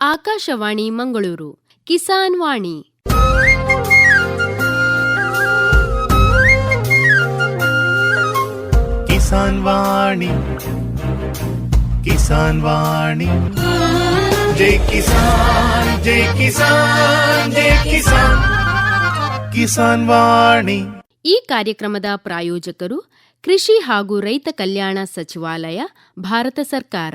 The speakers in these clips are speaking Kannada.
ಆಕಾಶವಾಣಿ ಮಂಗಳೂರು ಕಿಸಾನ್ ವಾಣಿ. ಕಿಸಾನ್ ವಾಣಿ ಕಿಸಾನ್ ವಾಣಿ. ಜೈ ಕಿಸಾನ್ ಜೈ ಕಿಸಾನ್ ಜೈ ಕಿಸಾನ್. ಕಿಸಾನ್ ವಾಣಿ. ಈ ಕಾರ್ಯಕ್ರಮದ ಪ್ರಾಯೋಜಕರು ಕೃಷಿ ಹಾಗೂ ರೈತ ಕಲ್ಯಾಣ ಸಚಿವಾಲಯ ಭಾರತ ಸರ್ಕಾರ.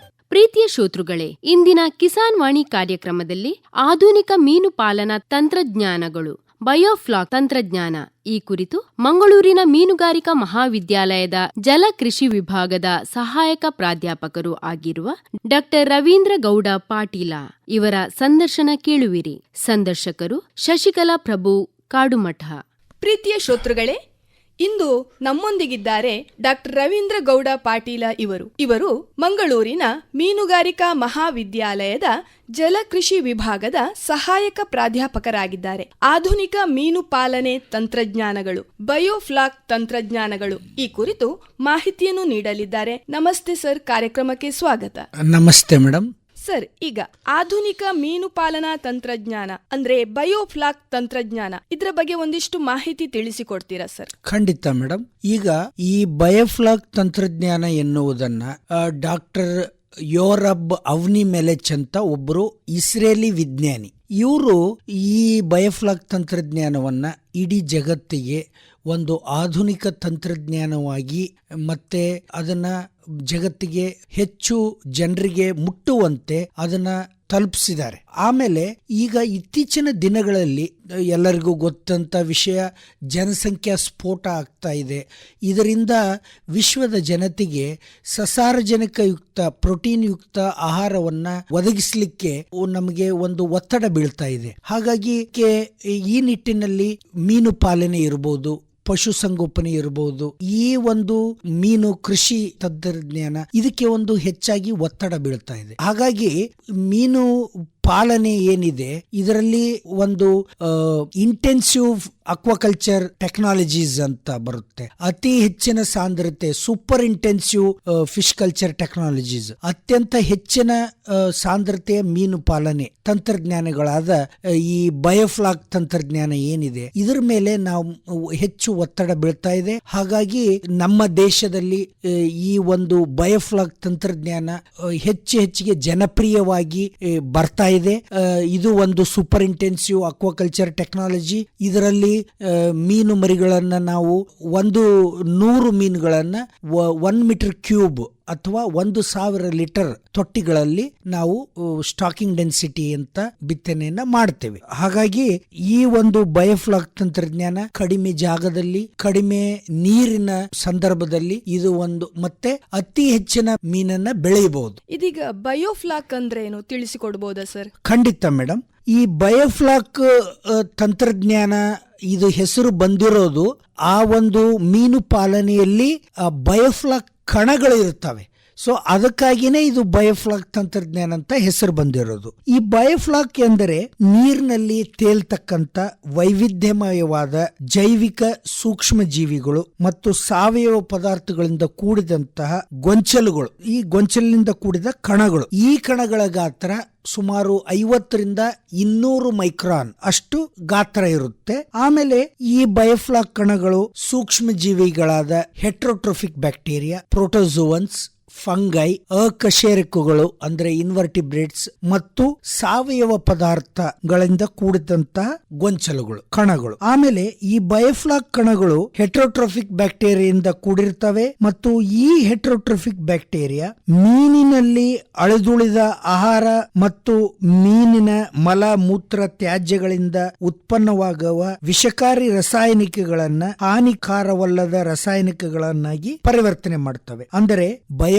ಪ್ರೀತಿಯ ಶ್ರೋತೃಗಳೇ ಇಂದಿನ ಕಿಸಾನ್ ವಾಣಿ ಕಾರ್ಯಕ್ರಮದಲ್ಲಿ ಆಧುನಿಕ ಮೀನು ಪಾಲನಾ ತಂತ್ರಜ್ಞಾನಗಳು ಬಯೋಫ್ಲಾಕ್ ತಂತ್ರಜ್ಞಾನ. ಈ ಕುರಿತು ಮಂಗಳೂರಿನ ಮೀನುಗಾರಿಕಾ ಮಹಾವಿದ್ಯಾಲಯದ ಜಲ ಕೃಷಿ ವಿಭಾಗದ ಸಹಾಯಕ ಪ್ರಾಧ್ಯಾಪಕರು ಆಗಿರುವ ಡಾಕ್ಟರ್ ರವೀಂದ್ರ ಗೌಡ ಪಾಟೀಲ ಇವರ ಸಂದರ್ಶನ ಕೇಳುವಿರಿ. ಸಂದರ್ಶಕರು ಶಶಿಕಲಾ ಪ್ರಭು ಕಾಡುಮಠ. ಪ್ರೀತಿಯ ಶ್ರೋತೃಗಳೇ ಇಂದು ನಮ್ಮೊಂದಿಗಿದ್ದಾರೆ ಡಾಕ್ಟರ್ ರವೀಂದ್ರ ಗೌಡ ಪಾಟೀಲ ಇವರು. ಇವರು ಮಂಗಳೂರಿನ ಮೀನುಗಾರಿಕಾ ಮಹಾವಿದ್ಯಾಲಯದ ಜಲಕೃಷಿ ವಿಭಾಗದ ಸಹಾಯಕ ಪ್ರಾಧ್ಯಾಪಕರಾಗಿದ್ದಾರೆ. ಆಧುನಿಕ ಮೀನು ಪಾಲನೆ ತಂತ್ರಜ್ಞಾನಗಳು ಬಯೋಫ್ಲಾಕ್ ತಂತ್ರಜ್ಞಾನಗಳು ಈ ಕುರಿತು ಮಾಹಿತಿಯನ್ನು ನೀಡಲಿದ್ದಾರೆ. ನಮಸ್ತೆ ಸರ್, ಕಾರ್ಯಕ್ರಮಕ್ಕೆ ಸ್ವಾಗತ. ನಮಸ್ತೆ ಮೇಡಮ್ ಸರ್, ಈಗ ಆಧುನಿಕ ಮೀನು ಪಾಲನಾ ತಂತ್ರಜ್ಞಾನ, ಅಂದ್ರೆ ಬಯೋಫ್ಲಾಕ್ ತಂತ್ರಜ್ಞಾನ, ಇದರ ಬಗ್ಗೆ ಒಂದಿಷ್ಟು ಮಾಹಿತಿ ತಿಳಿಸಿಕೊಡ್ತೀರಾ ಸರ್? ಖಂಡಿತ ಮೇಡಮ್ ಈಗ ಈ ಬಯೋಫ್ಲಾಕ್ ತಂತ್ರಜ್ಞಾನ ಎನ್ನುವುದನ್ನ ಡಾಕ್ಟರ್ ಯೋರಬ್ ಅವ್ನಿ ಮೆಲೆಚ್ ಅಂತ ಒಬ್ಬರು ಇಸ್ರೇಲಿ ವಿಜ್ಞಾನಿ. ಇವರು ಈ ಬಯೋಫ್ಲಾಕ್ ತಂತ್ರಜ್ಞಾನವನ್ನ ಇಡೀ ಜಗತ್ತಿಗೆ ಒಂದು ಆಧುನಿಕ ತಂತ್ರಜ್ಞಾನವಾಗಿ ಮತ್ತೆ ಅದನ್ನ ಜಗತ್ತಿಗೆ ಹೆಚ್ಚು ಜನರಿಗೆ ಮುಟ್ಟುವಂತೆ ಅದನ್ನ ತಲುಪಿಸಿದ್ದಾರೆ. ಆಮೇಲೆ ಈಗ ಇತ್ತೀಚಿನ ದಿನಗಳಲ್ಲಿ ಎಲ್ಲರಿಗೂ ಗೊತ್ತಂತ ವಿಷಯ ಜನಸಂಖ್ಯಾ ಸ್ಫೋಟ ಆಗ್ತಾ ಇದೆ. ಇದರಿಂದ ವಿಶ್ವದ ಜನತೆಗೆ ಸಸಾರಜನಕಯುಕ್ತ ಪ್ರೋಟೀನ್ ಯುಕ್ತ ಆಹಾರವನ್ನ ಒದಗಿಸಲಿಕ್ಕೆ ನಮಗೆ ಒಂದು ಒತ್ತಡ ಬೀಳ್ತಾ ಇದೆ. ಹಾಗಾಗಿ ಈ ನಿಟ್ಟಿನಲ್ಲಿ ಮೀನು ಪಾಲನೆ ಇರಬಹುದು ಪಶುಸಂಗೋಪನೆ ಇರಬಹುದು ಈ ಒಂದು ಮೀನು ಕೃಷಿ ತಂತ್ರಜ್ಞಾನ ಇದಕ್ಕೆ ಒಂದು ಹೆಚ್ಚಾಗಿ ಒತ್ತಡ ಬೀಳ್ತಾ ಇದೆ. ಹಾಗಾಗಿ ಮೀನು ಪಾಲನೆ ಏನಿದೆ, ಇದರಲ್ಲಿ ಒಂದು ಇಂಟೆನ್ಸಿವ್ ಅಕ್ವಾಕಲ್ಚರ್ ಟೆಕ್ನಾಲಜೀಸ್ ಅಂತ ಬರುತ್ತೆ. ಅತಿ ಹೆಚ್ಚಿನ ಸಾಂದ್ರತೆ super intensive fish culture technologies ಅತ್ಯಂತ ಹೆಚ್ಚಿನ ಸಾಂದ್ರತೆಯ ಮೀನು ಪಾಲನೆ ತಂತ್ರಜ್ಞಾನಗಳಾದ ಈ ಬಯೋಫ್ಲಾಕ್ ತಂತ್ರಜ್ಞಾನ ಏನಿದೆ, ಇದರ ಮೇಲೆ ನಾವು ಹೆಚ್ಚು ಒತ್ತಡ ಬೀಳ್ತಾ ಇದೆ. ಹಾಗಾಗಿ ನಮ್ಮ ದೇಶದಲ್ಲಿ ಈ ಒಂದು ಬಯೋಫ್ಲಾಕ್ ತಂತ್ರಜ್ಞಾನ ಹೆಚ್ಚು ಹೆಚ್ಚಿಗೆ ಜನಪ್ರಿಯವಾಗಿ ಬರ್ತಾ ಆ, ಇದು ಒಂದು ಸೂಪರ್ ಇಂಟೆನ್ಸಿವ್ ಅಕ್ವಾಕಲ್ಚರ್ ಟೆಕ್ನಾಲಜಿ ಇದರಲ್ಲಿ ಮೀನು ಮರಿಗಳನ್ನ ನಾವು ಒಂದು ನೂರು ಮೀನುಗಳನ್ನ ಒನ್ ಮೀಟರ್ ಕ್ಯೂಬ್ ಅಥವಾ ಒಂದು ಸಾವಿರ ಲೀಟರ್ ತೊಟ್ಟಿಗಳಲ್ಲಿ ನಾವು ಸ್ಟಾಕಿಂಗ್ ಡೆನ್ಸಿಟಿ ಅಂತ ಬಿತ್ತನೆಯನ್ನ ಮಾಡ್ತೇವೆ. ಹಾಗಾಗಿ ಈ ಒಂದು ಬಯೋಫ್ಲಾಕ್ ತಂತ್ರಜ್ಞಾನ ಕಡಿಮೆ ಜಾಗದಲ್ಲಿ ಕಡಿಮೆ ನೀರಿನ ಸಂದರ್ಭದಲ್ಲಿ ಇದು ಒಂದು ಮತ್ತೆ ಅತಿ ಹೆಚ್ಚಿನ ಮೀನನ್ನ ಬೆಳೆಯಬಹುದು. ಇದೀಗ ಬಯೋಫ್ಲಾಕ್ ಅಂದ್ರೆ ಏನು ತಿಳಿಸಿಕೊಡ್ಬೋದಾ ಸರ್? ಖಂಡಿತ ಮೇಡಮ್ ಈ ಬಯೋಫ್ಲಾಕ್ ತಂತ್ರಜ್ಞಾನ ಇದು ಹೆಸರು ಬಂದಿರೋದು ಆ ಒಂದು ಮೀನು ಪಾಲನೆಯಲ್ಲಿ ಬಯೋಫ್ಲಾಕ್ ಕಣಗಳು ಇರ್ತವೆ ಸೊ ಅದಕ್ಕಾಗಿನೇ ಇದು ಬಯೋಫ್ಲಾಕ್ ತಂತ್ರಜ್ಞಾನ ಅಂತ ಹೆಸರು ಬಂದಿರೋದು. ಈ ಬಯೋಫ್ಲಾಕ್ ಎಂದರೆ ನೀರಿನಲ್ಲಿ ತೇಲ್ತಕ್ಕಂತ ವೈವಿಧ್ಯಮಯವಾದ ಜೈವಿಕ ಸೂಕ್ಷ್ಮ ಜೀವಿಗಳು ಮತ್ತು ಸಾವಯವ ಪದಾರ್ಥಗಳಿಂದ ಕೂಡಿದಂತಹ ಗೊಂಚಲುಗಳು. ಈ ಗೊಂಚಲಿನಿಂದ ಕೂಡಿದ ಕಣಗಳು. ಈ ಕಣಗಳ ಗಾತ್ರ ಸುಮಾರು ಐವತ್ತರಿಂದ ಇನ್ನೂರು ಮೈಕ್ರಾನ್ ಅಷ್ಟು ಗಾತ್ರ ಇರುತ್ತೆ. ಆಮೇಲೆ ಈ ಬಯೋಫ್ಲಾಕ್ ಕಣಗಳು ಸೂಕ್ಷ್ಮ ಜೀವಿಗಳಾದ ಹೆಟ್ರೋಟ್ರೋಫಿಕ್ ಬ್ಯಾಕ್ಟೀರಿಯಾ ಪ್ರೋಟೋಜೋವನ್ಸ್ ಫಂಗೈ ಅಕಶೇರುಕಗಳು, ಅಂದ್ರೆ ಇನ್ವರ್ಟಿಬ್ರೇಟ್ಸ್ ಮತ್ತು ಸಾವಯವ ಪದಾರ್ಥಗಳಿಂದ ಕೂಡಿದಂತಹ ಗೊಂಚಲುಗಳು, ಕಣಗಳು. ಆಮೇಲೆ ಈ ಬಯೋಫ್ಲಾಕ್ ಕಣಗಳು ಹೆಟ್ರೋಟ್ರೋಫಿಕ್ ಬ್ಯಾಕ್ಟೀರಿಯಿಂದ ಕೂಡಿರ್ತವೆ ಮತ್ತು ಈ ಹೆಟ್ರೋಟ್ರೋಫಿಕ್ ಬ್ಯಾಕ್ಟೀರಿಯಾ ಮೀನಿನಲ್ಲಿ ಅಳೆದುಳಿದ ಆಹಾರ ಮತ್ತು ಮೀನಿನ ಮಲ ಮೂತ್ರ ತ್ಯಾಜ್ಯಗಳಿಂದ ಉತ್ಪನ್ನವಾಗುವ ವಿಷಕಾರಿ ರಾಸಾಯನಿಕಗಳನ್ನ ಹಾನಿಕಾರವಲ್ಲದ ರಾಸಾಯನಿಕಗಳನ್ನಾಗಿ ಪರಿವರ್ತನೆ ಮಾಡ್ತವೆ. ಅಂದರೆ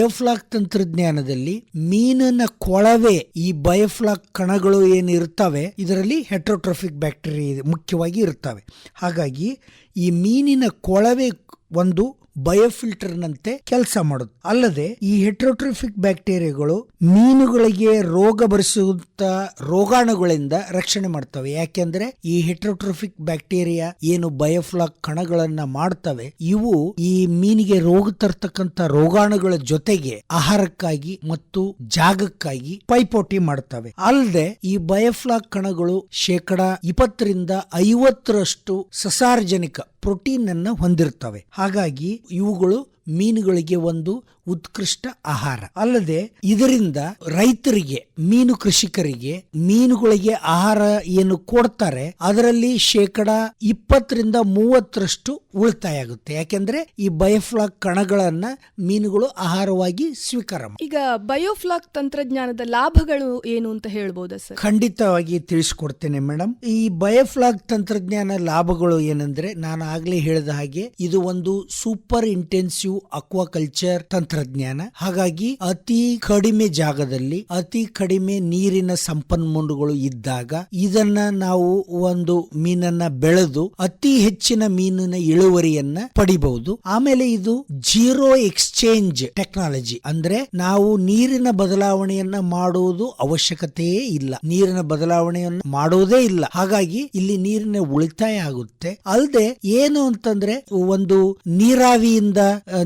ಬಯೋಫ್ಲಾಕ್ ತಂತ್ರಜ್ಞಾನದಲ್ಲಿ ಮೀನಿನ ಕೊಳವೆ, ಈ ಬಯೋಫ್ಲಾಕ್ ಕಣಗಳು ಏನಿರ್ತವೆ ಇದರಲ್ಲಿ ಹೆಟ್ರೋಟ್ರೋಫಿಕ್ ಬ್ಯಾಕ್ಟೀರಿಯಾ ಮುಖ್ಯವಾಗಿ ಇರ್ತವೆ ಹಾಗಾಗಿ ಈ ಮೀನಿನ ಕೊಳವೆ ಒಂದು ಬಯೋಫಿಲ್ಟರ್ನಂತೆ ಕೆಲಸ ಮಾಡುತ್ತೆ. ಅಲ್ಲದೆ ಈ ಹೆಟ್ರೋಟ್ರೋಫಿಕ್ ಬ್ಯಾಕ್ಟೀರಿಯಾಗಳು ಮೀನುಗಳಿಗೆ ರೋಗ ಬರಿಸುವಂತ ರೋಗಾಣುಗಳಿಂದ ರಕ್ಷಣೆ ಮಾಡ್ತವೆ. ಯಾಕೆಂದ್ರೆ ಈ ಹೆಟ್ರೋಟ್ರೋಫಿಕ್ ಬ್ಯಾಕ್ಟೀರಿಯಾ ಏನು ಬಯೋಫ್ಲಾಕ್ ಕಣಗಳನ್ನ ಮಾಡ್ತವೆ, ಇವು ಈ ಮೀನಿಗೆ ರೋಗ ತರ್ತಕ್ಕಂತ ರೋಗಾಣುಗಳ ಜೊತೆಗೆ ಆಹಾರಕ್ಕಾಗಿ ಮತ್ತು ಜಾಗಕ್ಕಾಗಿ ಪೈಪೋಟಿ ಮಾಡ್ತವೆ. ಅಲ್ಲದೆ ಈ ಬಯೋಫ್ಲಾಕ್ ಕಣಗಳು ಶೇಕಡ ಇಪ್ಪತ್ತರಿಂದ ಐವತ್ತರಷ್ಟು ಸಸಾರ್ಜನಿಕ ಪ್ರೋಟೀನ್ ಅನ್ನ ಹೊಂದಿರ್ತವೆ. ಹಾಗಾಗಿ ಇವುಗಳು ಮೀನುಗಳಿಗೆ ಒಂದು ಉತ್ಕೃಷ್ಟ ಆಹಾರ. ಅಲ್ಲದೆ ಇದರಿಂದ ರೈತರಿಗೆ ಮೀನು ಕೃಷಿಕರಿಗೆ ಮೀನುಗಳಿಗೆ ಆಹಾರ ಏನು ಕೊಡ್ತಾರೆ ಅದರಲ್ಲಿ ಶೇಕಡ ಇಪ್ಪತ್ತರಿಂದ ಮೂವತ್ತರಷ್ಟು ಉಳಿತಾಯ ಆಗುತ್ತೆ ಯಾಕೆಂದ್ರೆ ಈ ಬಯೋಫ್ಲಾಕ್ ಕಣಗಳನ್ನ ಮೀನುಗಳು ಆಹಾರವಾಗಿ ಸ್ವೀಕಾರ ಈಗ ಬಯೋಫ್ಲಾಕ್ ತಂತ್ರಜ್ಞಾನದ ಲಾಭಗಳು ಏನು ಅಂತ ಹೇಳ್ಬೋದಾ ಸರ್? ಖಂಡಿತವಾಗಿ ತಿಳಿಸ್ಕೊಡ್ತೇನೆ ಮೇಡಮ್ ಈ ಬಯೋಫ್ಲಾಕ್ ತಂತ್ರಜ್ಞಾನ ಲಾಭಗಳು ಏನಂದ್ರೆ ನಾನು ಆಗ್ಲೇ ಹೇಳಿದ ಹಾಗೆ ಇದು ಒಂದು ಸೂಪರ್ ಇಂಟೆನ್ಸಿವ್ ಅಕ್ವಾಕಲ್ಚರ್ ತಂತ್ರಜ್ಞಾನ. ಹಾಗಾಗಿ ಅತಿ ಕಡಿಮೆ ಜಾಗದಲ್ಲಿ, ಅತಿ ಕಡಿಮೆ ನೀರಿನ ಸಂಪನ್ಮೂಲಗಳು ಇದ್ದಾಗ ಇದನ್ನ ನಾವು ಒಂದು ಮೀನನ್ನ ಬೆಳೆದು ಅತಿ ಹೆಚ್ಚಿನ ಮೀನಿನ ಇಳುವರಿಯನ್ನ ಪಡಿಬಹುದು. ಆಮೇಲೆ ಇದು ಜೀರೋ ಎಕ್ಸ್ಚೇಂಜ್ ಟೆಕ್ನಾಲಜಿ ಅಂದ್ರೆ ನಾವು ನೀರಿನ ಬದಲಾವಣೆಯನ್ನ ಮಾಡುವುದು ಅವಶ್ಯಕತೆಯೇ ಇಲ್ಲ. ನೀರಿನ ಬದಲಾವಣೆಯನ್ನ ಮಾಡುವುದೇ ಇಲ್ಲ. ಹಾಗಾಗಿ ಇಲ್ಲಿ ನೀರಿನ ಉಳಿತಾಯ ಆಗುತ್ತೆ. ಅಲ್ಲದೆ ಏನು ಅಂತಂದ್ರೆ ಒಂದು ನೀರಾವಿಯಿಂದ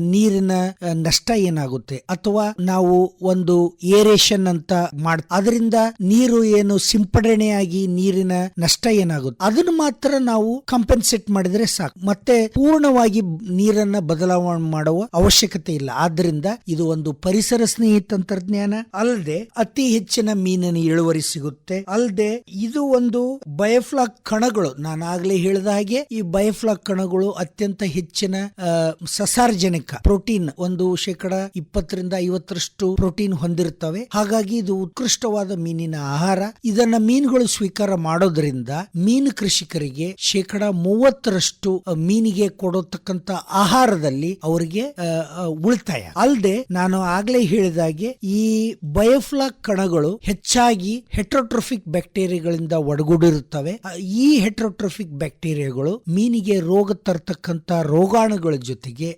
ನೀರಿನ ನಷ್ಟ ಏನಾಗುತ್ತೆ? ಅಥವಾ ನಾವು ಒಂದು ಏರೇಷನ್ ಅಂತ ಮಾಡ್ ಅದರಿಂದ ನೀರು ಏನು ಸಿಂಪಡಣೆಯಾಗಿ ನೀರಿನ ನಷ್ಟ ಏನಾಗುತ್ತೆ? ಅದನ್ನು ಮಾತ್ರ ನಾವು ಕಂಪೆನ್ಸೇಟ್ ಮಾಡಿದ್ರೆ ಸಾಕು. ಮತ್ತೆ ಪೂರ್ಣವಾಗಿ ನೀರನ್ನ ಬದಲಾವಣೆ ಮಾಡುವ ಅವಶ್ಯಕತೆ ಇಲ್ಲ. ಆದ್ರಿಂದ ಇದು ಒಂದು ಪರಿಸರ ಸ್ನೇಹಿ ತಂತ್ರಜ್ಞಾನ. ಅಲ್ಲದೆ ಅತಿ ಹೆಚ್ಚಿನ ಮೀನಿನ ಇಳುವರಿ ಸಿಗುತ್ತೆ. ಅಲ್ಲದೆ ಇದು ಒಂದು ಬಯೋಫ್ಲಾಕ್ ಕಣಗಳು. ನಾನು ಆಗ್ಲೇ ಹೇಳಿದ ಹಾಗೆ ಈ ಬಯೋಫ್ಲಾಕ್ ಕಣಗಳು ಅತ್ಯಂತ ಹೆಚ್ಚಿನ ಆ, ಸಸಾರ್ಜನಿಕ ಪ್ರೋಟೀನ್ ಒಂದು ಶೇಕಡ ಇಪ್ಪತ್ತರಿಂದ ಐವತ್ತರಷ್ಟು ಪ್ರೋಟೀನ್ ಹೊಂದಿರ್ತವೆ ಹಾಗಾಗಿ ಇದು ಉತ್ಕೃಷ್ಟವಾದ ಮೀನಿನ ಆಹಾರ. ಇದನ್ನ ಮೀನುಗಳು ಸ್ವೀಕಾರ ಮಾಡೋದ್ರಿಂದ ಮೀನು ಕೃಷಿಕರಿಗೆ ಶೇಕಡ ಮೂವತ್ತರಷ್ಟು ಮೀನಿಗೆ ಕೊಡತಕ್ಕಂತ ಆಹಾರದಲ್ಲಿ ಅವರಿಗೆ ಉಳಿತಾಯ. ಅಲ್ಲದೆ ನಾನು ಆಗ್ಲೇ ಹೇಳಿದಾಗೆ ಈ ಬಯೋಫ್ಲಾಕ್ ಕಣಗಳು ಹೆಚ್ಚಾಗಿ ಹೆಟ್ರೋಟ್ರೋಫಿಕ್ ಬ್ಯಾಕ್ಟೀರಿಯಾಗಳಿಂದ ಒಡಗೂಡಿರುತ್ತವೆ. ಈ ಹೆಟ್ರೋಟ್ರೋಫಿಕ್ ಬ್ಯಾಕ್ಟೀರಿಯಾಗಳು ಮೀನಿಗೆ ರೋಗ ತರ್ತಕ್ಕಂತ ರೋಗಾಣುಗಳ ಜೊತೆಗೆ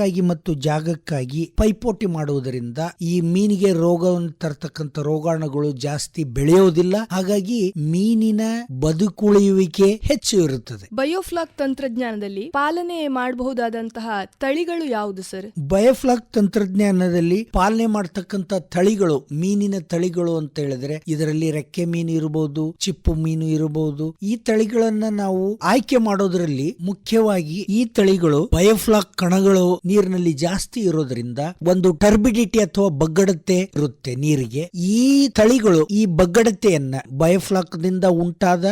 ಆಹಾರಕ್ಕಾಗಿ ಮತ್ತು ಜಾಗಕ್ಕಾಗಿ ಪೈಪೋಟಿ ಮಾಡುವುದರಿಂದ ಈ ಮೀನಿಗೆ ರೋಗವನ್ನು ತರ್ತಕ್ಕಂತ ರೋಗಾಣುಗಳು ಜಾಸ್ತಿ ಬೆಳೆಯೋದಿಲ್ಲ. ಹಾಗಾಗಿ ಮೀನಿನ ಬದುಕುಳಿಯುವಿಕೆ ಹೆಚ್ಚು ಇರುತ್ತದೆ. ಬಯೋಫ್ಲಾಕ್ ತಂತ್ರಜ್ಞಾನದಲ್ಲಿ ಪಾಲನೆ ಮಾಡಬಹುದಾದಂತಹ ತಳಿಗಳು ಯಾವುದು ಸರ್? ಬಯೋಫ್ಲಾಕ್ ತಂತ್ರಜ್ಞಾನದಲ್ಲಿ ಪಾಲನೆ ಮಾಡತಕ್ಕಂತ ತಳಿಗಳು ಮೀನಿನ ತಳಿಗಳು ಅಂತ ಹೇಳಿದ್ರೆ ಇದರಲ್ಲಿ ರೆಕ್ಕೆ ಮೀನು ಇರಬಹುದು ಚಿಪ್ಪು ಮೀನು ಇರಬಹುದು ಈ ತಳಿಗಳನ್ನ ನಾವು ಆಯ್ಕೆ ಮಾಡೋದ್ರಲ್ಲಿ ಮುಖ್ಯವಾಗಿ ಈ ತಳಿಗಳು ಬಯೋಫ್ಲಾಕ್ ಕಣಗಳು ನೀರಿನಲ್ಲಿ ಜಾಸ್ತಿ ಇರೋದ್ರಿಂದ ಒಂದು ಟರ್ಬಿಡಿಟಿ ಅಥವಾ ಬಗ್ಗಡತೆ ಇರುತ್ತೆ ನೀರಿಗೆ. ಈ ತಳಿಗಳು ಈ ಬಗ್ಗಡತೆಯನ್ನ ಬಯೋಫ್ಲಾಕ್ ದಿಂದ ಉಂಟಾದ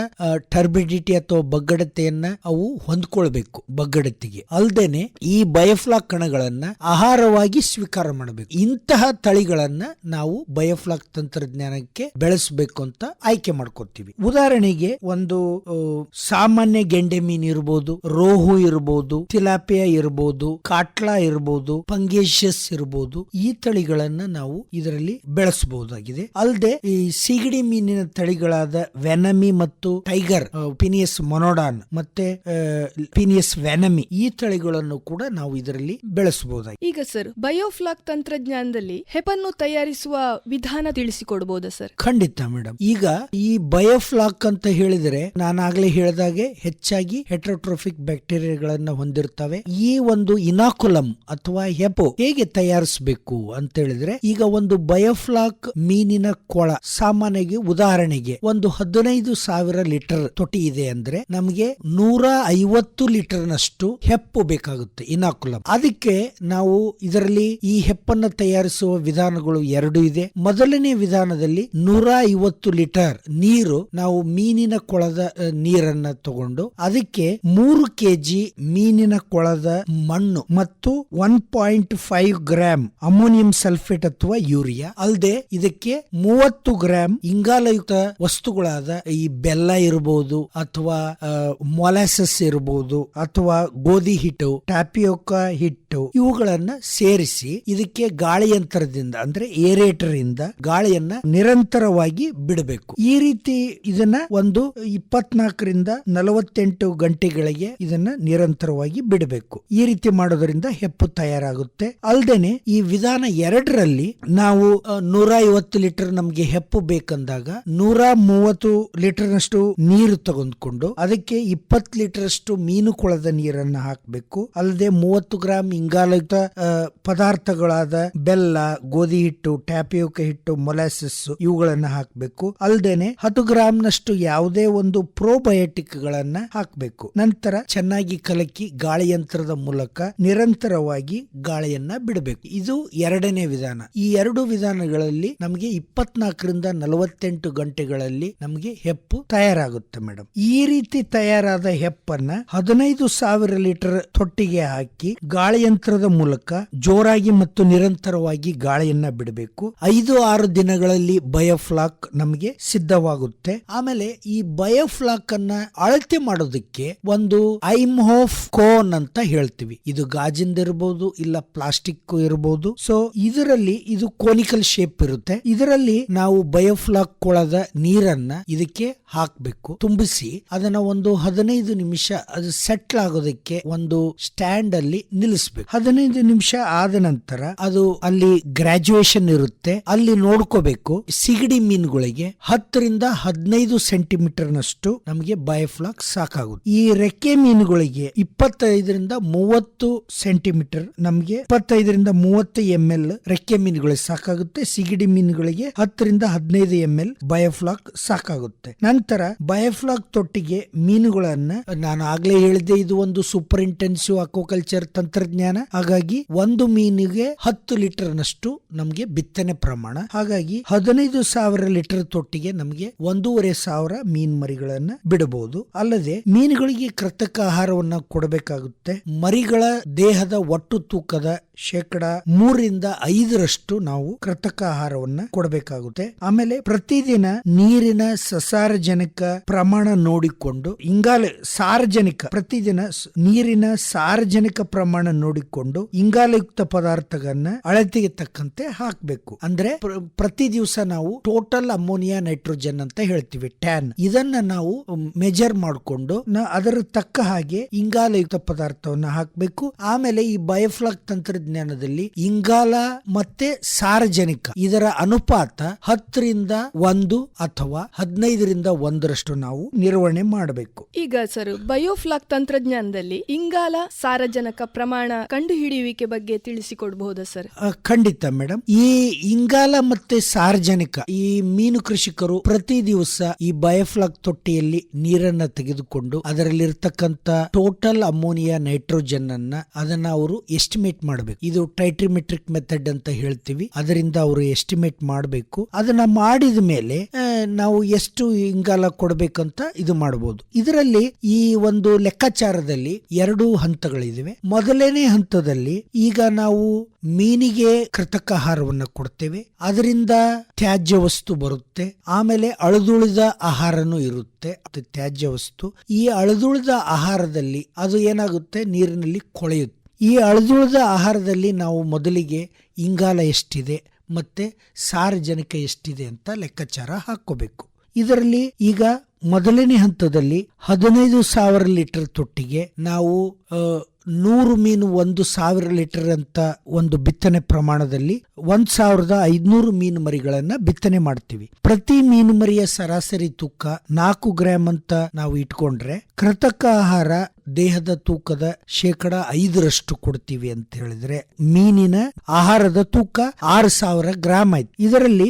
ಟರ್ಬಿಡಿಟಿ ಅಥವಾ ಬಗ್ಗಡತೆಯನ್ನ ಅವು ಹೊಂದ್ಕೊಳ್ಬೇಕು ಬಗ್ಗಡತೆಗೆ. ಅಲ್ದೇನೆ ಈ ಬಯೋಫ್ಲಾಕ್ ಕಣಗಳನ್ನ ಆಹಾರವಾಗಿ ಸ್ವೀಕಾರ ಮಾಡಬೇಕು. ಇಂತಹ ತಳಿಗಳನ್ನ ನಾವು ಬಯೋಫ್ಲಾಕ್ ತಂತ್ರಜ್ಞಾನಕ್ಕೆ ಬೆಳೆಸಬೇಕು ಅಂತ ಆಯ್ಕೆ ಮಾಡ್ಕೊತೀವಿ. ಉದಾಹರಣೆಗೆ ಒಂದು ಸಾಮಾನ್ಯ ಗೆಂಡೆ ಮೀನು ಇರಬಹುದು ರೋಹು ಇರಬಹುದು ತಿಲಾಪಿಯಾ ಇರಬಹುದು ಕಾಟ್ಲಾ ಇರಬಹುದು ಪಂಗೇಶಸ್ ಇರಬಹುದು ಈ ತಳಿಗಳನ್ನ ನಾವು ಇದರಲ್ಲಿ ಬೆಳೆಸಬಹುದಾಗಿದೆ. ಅಲ್ಲದೆ ಈ ಸಿಗಡಿ ಮೀನಿನ ತಳಿಗಳಾದ ವೆನಮಿ ಮತ್ತು ಟೈಗರ್ ಪಿನಿಯಸ್ ಮೊನೋಡಾನ್ ಮತ್ತೆ ಪಿನಿಯಸ್ ವೆನಮಿ ಈ ತಳಿಗಳನ್ನು ಕೂಡ ನಾವು ಇದರಲ್ಲಿ ಬೆಳೆಸಬಹುದಾಗಿದೆ ಈಗ ಸರ್ ಬಯೋಫ್ಲಾಕ್ ತಂತ್ರಜ್ಞಾನದಲ್ಲಿ ಹೆಪನ್ನು ತಯಾರಿಸುವ ವಿಧಾನ ತಿಳಿಸಿಕೊಡಬಹುದಾ ಸರ್? ಖಂಡಿತ ಮೇಡಮ್ ಈಗ ಈ ಬಯೋಫ್ಲಾಕ್ ಅಂತ ಹೇಳಿದರೆ ನಾನಾಗ್ಲೇ ಹೇಳಿದಾಗೆ ಹೆಚ್ಚಾಗಿ ಹೆಟ್ರೋಟ್ರೋಫಿಕ್ ಬ್ಯಾಕ್ಟೀರಿಯಾಗಳನ್ನ ಹೊಂದಿರ್ತವೆ. ಈ ಒಂದು ಇನಾಕು ಇನಾಕುಲಂ ಅಥವಾ ಹೆಪೋ ಹೇಗೆ ತಯಾರಿಸಬೇಕು ಅಂತ ಹೇಳಿದ್ರೆ ಈಗ ಒಂದು ಬಯೋಫ್ಲಾಕ್ ಮೀನಿನ ಕೊಳ ಸಾಮಾನ್ಯಗೆ ಉದಾಹರಣೆಗೆ ಒಂದು ಹದಿನೈದು ಸಾವಿರ ಲೀಟರ್ ತೊಟ್ಟಿ ಇದೆ ಅಂದ್ರೆ ನಮಗೆ ನೂರ ಐವತ್ತು ಲೀಟರ್ ನಷ್ಟು ಹೆಪ್ಪು ಬೇಕಾಗುತ್ತೆ ಇನಾಕುಲಂ ಅದಕ್ಕೆ ನಾವು ಇದರಲ್ಲಿ ಈ ಹೆಪ್ಪನ್ನ ತಯಾರಿಸುವ ವಿಧಾನಗಳು ಎರಡು ಇದೆ. ಮೊದಲನೇ ವಿಧಾನದಲ್ಲಿ ನೂರ ಐವತ್ತು ಲೀಟರ್ ನೀರು ನಾವು ಮೀನಿನ ಕೊಳದ ನೀರನ್ನ ತಗೊಂಡು ಅದಕ್ಕೆ ಮೂರು ಕೆಜಿ ಮೀನಿನ ಕೊಳದ ಮಣ್ಣು ಮತ್ತು one point five gram ammonium sulphate ಅಥವಾ ಯೂರಿಯಾ. ಅಲ್ಲದೆ ಇದಕ್ಕೆ ಮೂವತ್ತು ಗ್ರಾಮ್ ಇಂಗಾಲಯುಕ್ತ ವಸ್ತುಗಳಾದ ಈ ಬೆಲ್ಲ ಇರಬಹುದು ಅಥವಾ ಮೊಲಾಸಸ್ ಇರಬಹುದು ಅಥವಾ ಗೋಧಿ ಹಿಟ್ಟು ಟ್ಯಾಪಿಯೋಕ ಹಿಟ್ಟು ಇವುಗಳನ್ನ ಸೇರಿಸಿ ಇದಕ್ಕೆ ಗಾಳಿ ಯಂತ್ರದಿಂದ ಅಂದ್ರೆ ಏರೇಟರ್ ಇಂದ ಗಾಳಿಯನ್ನ ನಿರಂತರವಾಗಿ ಬಿಡಬೇಕು. ಈ ರೀತಿ ಇದನ್ನ ಒಂದು ಇಪ್ಪತ್ನಾಲ್ಕರಿಂದ ನಲವತ್ತೆಂಟು ಗಂಟೆಗಳಿಗೆ ಇದನ್ನ ನಿರಂತರವಾಗಿ ಬಿಡಬೇಕು. ಈ ರೀತಿ ಮಾಡೋದ್ರಿಂದ ಹೆಪ್ಪು ತಯಾರಾಗುತ್ತೆ. ಅಲ್ದೇನೆ ಈ ವಿಧಾನ ಎರಡರಲ್ಲಿ ನಾವು ನೂರ ಐವತ್ತು ಲೀಟರ್ ನಮ್ಗೆ ಹೆಪ್ಪು ಬೇಕಂದಾಗ ನೂರ ಮೂವತ್ತು ಲೀಟರ್ ನಷ್ಟು ನೀರು ತಗೊಂಡ್ಕೊಂಡು ಅದಕ್ಕೆ ಇಪ್ಪತ್ತು ಲೀಟರ್ ಅಷ್ಟು ಮೀನು ಕೊಳದ ನೀರನ್ನ ಹಾಕಬೇಕು. ಅಲ್ಲದೆ ಮೂವತ್ತು ಗ್ರಾಂ ಇಂಗಾಲಯುಕ್ತ ಆ, ಪದಾರ್ಥಗಳಾದ ಬೆಲ್ಲ ಗೋಧಿ ಹಿಟ್ಟು ಟ್ಯಾಪಿಯೋಕ ಹಿಟ್ಟು ಮೊಲಾಸಿಸ್ ಇವುಗಳನ್ನ ಹಾಕಬೇಕು. ಅಲ್ದೇನೆ ಹತ್ತು ಗ್ರಾಂ ನಷ್ಟು ಯಾವುದೇ ಒಂದು ಪ್ರೋಬಯೋಟಿಕ್ ಗಳನ್ನ ಹಾಕಬೇಕು. ನಂತರ ಚೆನ್ನಾಗಿ ಕಲಕಿ ಗಾಳಿಯಂತ್ರದ ಮೂಲಕ ಮೂಲಕ ನಿರಂತರವಾಗಿ ಗಾಳಿಯನ್ನ ಬಿಡಬೇಕು. ಇದು ಎರಡನೇ ವಿಧಾನ. ಈ ಎರಡು ವಿಧಾನಗಳಲ್ಲಿ ನಮಗೆ ಇಪ್ಪತ್ನಾಲ್ಕರಿಂದ ನಲವತ್ತೆಂಟು ಗಂಟೆಗಳಲ್ಲಿ ನಮಗೆ ಹೆಪ್ಪು ತಯಾರಾಗುತ್ತೆ ಮೇಡಮ್ ಈ ರೀತಿ ತಯಾರಾದ ಹೆಪ್ಪನ್ನ ಹದಿನೈದು ಸಾವಿರ ಲೀಟರ್ ತೊಟ್ಟಿಗೆ ಹಾಕಿ ಗಾಳಿಯಂತ್ರದ ಮೂಲಕ ಜೋರಾಗಿ ಮತ್ತು ನಿರಂತರವಾಗಿ ಗಾಳಿಯನ್ನ ಬಿಡಬೇಕು. ಐದು ಆರು ದಿನಗಳಲ್ಲಿ ಬಯೋಫ್ಲಾಕ್ ನಮಗೆ ಸಿದ್ಧವಾಗುತ್ತೆ. ಆಮೇಲೆ ಈ ಬಯೋಫ್ಲಾಕ್ ಅನ್ನ ಅಳತೆ ಮಾಡೋದಕ್ಕೆ ಒಂದು ಐಮ್ಹೋಫ್ ಕೋನ್ ಅಂತ ಹೇಳ್ತೀವಿ. ಇದು ಗಾಜಿಂದ ಇರಬಹುದು ಇಲ್ಲ ಪ್ಲಾಸ್ಟಿಕ್ ಇರಬಹುದು ಸೊ ಇದರಲ್ಲಿ ಇದು ಕೋನಿಕಲ್ ಶೇಪ್ ಇರುತ್ತೆ. ಇದರಲ್ಲಿ ನಾವು ಬಯೋಫ್ಲಾಕ್ ಕೊಳದ ನೀರನ್ನ ಇದಕ್ಕೆ ಹಾಕ್ಬೇಕು. ತುಂಬಿಸಿ ಅದನ್ನ ಒಂದು ಹದಿನೈದು ನಿಮಿಷ ಅದು ಸೆಟ್ಲ್ ಆಗೋದಕ್ಕೆ ಒಂದು ಸ್ಟ್ಯಾಂಡ್ ಅಲ್ಲಿ ನಿಲ್ಲಿಸ್ಬೇಕು. ಹದಿನೈದು ನಿಮಿಷ ಆದ ನಂತರ ಅದು ಅಲ್ಲಿ ಗ್ರಾಜುಯೇಷನ್ ಇರುತ್ತೆ. ಅಲ್ಲಿ ನೋಡ್ಕೋಬೇಕು ಸಿಗಡಿ ಮೀನುಗಳಿಗೆ ಹತ್ತರಿಂದ ಹದಿನೈದು ಸೆಂಟಿಮೀಟರ್ ನಷ್ಟು ನಮಗೆ ಬಯೋಫ್ಲಾಕ್ ಸಾಕಾಗುತ್ತೆ. ಈ ರೆಕ್ಕೆ ಮೀನುಗಳಿಗೆ ಇಪ್ಪತ್ತೈದರಿಂದ ಮೂವತ್ತು ಸೆಂಟಿಮೀಟರ್ ನಮಗೆ ಇಪ್ಪತ್ತೈದರಿಂದ ಮೂವತ್ತು ಎಂ ಎಲ್ ರೆಕ್ಕೆ ಮೀನುಗಳಿಗೆ ಸಾಕಾಗುತ್ತೆ. ಸಿಗಡಿ ಮೀನುಗಳಿಗೆ ಹತ್ತರಿಂದ ಹದಿನೈದು ಎಂ ಎಲ್ ಬಯೋಫ್ಲಾಕ್ ಸಾಕಾಗುತ್ತೆ. ನಂತರ ಬಯೋಫ್ಲಾಕ್ ತೊಟ್ಟಿಗೆ ಮೀನುಗಳನ್ನ ನಾನು ಆಗ್ಲೇ ಹೇಳಿದೆ ಇದು ಒಂದು ಸೂಪರ್ ಇಂಟೆನ್ಸಿವ್ ಅಕ್ವಾಕಲ್ಚರ್ ತಂತ್ರಜ್ಞಾನ. ಹಾಗಾಗಿ ಒಂದು ಮೀನಿಗೆ ಹತ್ತು ಲೀಟರ್ ನಷ್ಟು ನಮಗೆ ಬಿತ್ತನೆ ಪ್ರಮಾಣ. ಹಾಗಾಗಿ ಹದಿನೈದು ಸಾವಿರ ಲೀಟರ್ ತೊಟ್ಟಿಗೆ ನಮಗೆ ಒಂದೂವರೆ ಸಾವಿರ ಮೀನ್ ಮರಿಗಳನ್ನ ಬಿಡಬಹುದು. ಅಲ್ಲದೆ ಮೀನುಗಳಿಗೆ ಕೃತಕ ಆಹಾರವನ್ನ ಕೊಡಬೇಕಾಗುತ್ತೆ. ಮರಿಗಳ ದೇಹದ ಒಟ್ಟು ತೂಕದ ಶೇಕಡ ಮೂರರಿಂದ ಐದರಷ್ಟು ನಾವು ಕೃತಕ ಆಹಾರವನ್ನ ಕೊಡಬೇಕಾಗುತ್ತೆ. ಆಮೇಲೆ ಪ್ರತಿದಿನ ನೀರಿನ ಸಸಾರಜನಕ ಪ್ರಮಾಣ ನೋಡಿಕೊಂಡು, ಇಂಗಾಲ ಸಾರ್ವಜನಿಕ ಪ್ರತಿದಿನ ನೀರಿನ ಸಾರ್ವಜನಿಕ ಪ್ರಮಾಣ ನೋಡಿಕೊಂಡು ಇಂಗಾಲಯುಕ್ತ ಪದಾರ್ಥಗಳನ್ನ ಅಳತೆಗೆ ತಕ್ಕಂತೆ ಹಾಕಬೇಕು. ಅಂದ್ರೆ ಪ್ರತಿ ದಿವಸ ನಾವು ಟೋಟಲ್ ಅಮೋನಿಯಾ ನೈಟ್ರೋಜನ್ ಅಂತ ಹೇಳ್ತೀವಿ, ಟ್ಯಾನ್. ಇದನ್ನ ನಾವು ಮೆಜರ್ ಮಾಡಿಕೊಂಡು ಅದರ ತಕ್ಕ ಹಾಗೆ ಇಂಗಾಲಯುಕ್ತ ಪದಾರ್ಥವನ್ನ ಹಾಕಬೇಕು. ಆಮೇಲೆ ಈ ಬಯೋಫ್ಲಾಕ್ ತಂತ್ರಜ್ಞಾನದಲ್ಲಿ ಇಂಗಾಲ ಮತ್ತೆ ಸಾರ್ವಜನಿಕ ಇದರ ಅನುಪಾತ ಹತ್ತರಿಂದ ಒಂದು ಅಥವಾ ಹದಿನೈದರಿಂದ ಒಂದರಷ್ಟು ನಾವು ನಿರ್ವಹಣೆ ಮಾಡಬೇಕು. ಈಗ ಸರ್ ಬಯೋಫ್ಲಾಕ್ ತಂತ್ರಜ್ಞಾನದಲ್ಲಿ ಇಂಗಾಲ ಸಾರಜನಕ ಪ್ರಮಾಣ ಕಂಡುಹಿಡಿಯುವಿಕೆ ಬಗ್ಗೆ ತಿಳಿಸಿಕೊಡಬಹುದಾ ಸರ್? ಖಂಡಿತ ಮೇಡಮ್ ಈ ಇಂಗಾಲ ಮತ್ತೆ ಸಾರ್ವಜನಿಕ ಈ ಮೀನು ಕೃಷಿಕರು ಪ್ರತಿ ದಿವಸ ಈ ಬಯೋಫ್ಲಾಕ್ ತೊಟ್ಟಿಯಲ್ಲಿ ನೀರನ್ನ ತೆಗೆದುಕೊಂಡು ಅದರಲ್ಲಿರ್ತಕ್ಕಂತ ಟೋಟಲ್ ಅಮೋನಿಯಾ ನೈಟ್ರೋಜನ್ ಅನ್ನ ಅದನ್ನ ಅವರು ಎಸ್ಟಿಮೇಟ್ ಮಾಡಬೇಕು. ಇದು ಟೈಟ್ರಿಮೆಟ್ರಿಕ್ ಮೆಥಡ್ ಅಂತ ಹೇಳ್ತೀವಿ. ಅದರಿಂದ ಅವರು ಎಸ್ಟಿಮೇಟ್ ಮಾಡಬೇಕು. ಅದನ್ನ ಮಾಡಿದ ಮೇಲೆ ನಾವು ಎಷ್ಟು ಇಂಗಾಲ ಕೊಡಬೇಕಂತ ಇದು ಮಾಡಬಹುದು ಇದರಲ್ಲಿ ಈ ಒಂದು ಲೆಕ್ಕಾಚಾರದಲ್ಲಿ ಎರಡು ಹಂತಗಳಿವೆ ಮೊದಲನೇ ಹಂತದಲ್ಲಿ ಈಗ ನಾವು ಮೀನಿಗೆ ಕೃತಕ ಆಹಾರವನ್ನ ಕೊಡ್ತೇವೆ. ಅದರಿಂದ ತ್ಯಾಜ್ಯ ವಸ್ತು ಬರುತ್ತೆ. ಆಮೇಲೆ ಅಳದುಳಿದ ಆಹಾರನೂ ಇರುತ್ತೆ. ಅದು ತ್ಯಾಜ್ಯ ವಸ್ತು. ಈ ಅಳದುಳಿದ ಆಹಾರದಲ್ಲಿ ಅದು ಏನಾಗುತ್ತೆ? ನೀರಿನಲ್ಲಿ ಕೊಳೆಯುತ್ತೆ. ಈ ಅಳಿದುಳಿದ ಆಹಾರದಲ್ಲಿ ನಾವು ಮೊದಲಿಗೆ ಇಂಗಾಲ ಎಷ್ಟಿದೆ ಮತ್ತೆ ಸಾರಜನಕ ಎಷ್ಟಿದೆ ಅಂತ ಲೆಕ್ಕಾಚಾರ ಹಾಕೋಬೇಕು ಇದರಲ್ಲಿ ಈಗ ಮೊದಲನೇ ಹಂತದಲ್ಲಿ ಹದಿನೈದು ಸಾವಿರ ಲೀಟರ್ ತೊಟ್ಟಿಗೆ ನಾವು ನೂರು ಮೀನು ಒಂದು ಸಾವಿರ ಲೀಟರ್ ಅಂತ ಒಂದು ಬಿತ್ತನೆ ಪ್ರಮಾಣದಲ್ಲಿ ಒಂದ್ ಸಾವಿರದ ಐದ್ನೂರು ಮೀನು ಮರಿಗಳನ್ನ ಬಿತ್ತನೆ ಮಾಡ್ತೀವಿ. ಪ್ರತಿ ಮೀನು ಮರಿಯ ಸರಾಸರಿ ತೂಕ ನಾಲ್ಕು ಗ್ರಾಮ್ ಅಂತ ನಾವು ಇಟ್ಕೊಂಡ್ರೆ ಕೃತಕ ಆಹಾರ ದೇಹದ ತೂಕದ ಶೇಕಡ ಐದರಷ್ಟು ಕೊಡ್ತೀವಿ ಅಂತ ಹೇಳಿದ್ರೆ ಮೀನಿನ ಆಹಾರದ ತೂಕ ಆರು ಸಾವಿರ ಗ್ರಾಮ್ ಆಯ್ತು. ಇದರಲ್ಲಿ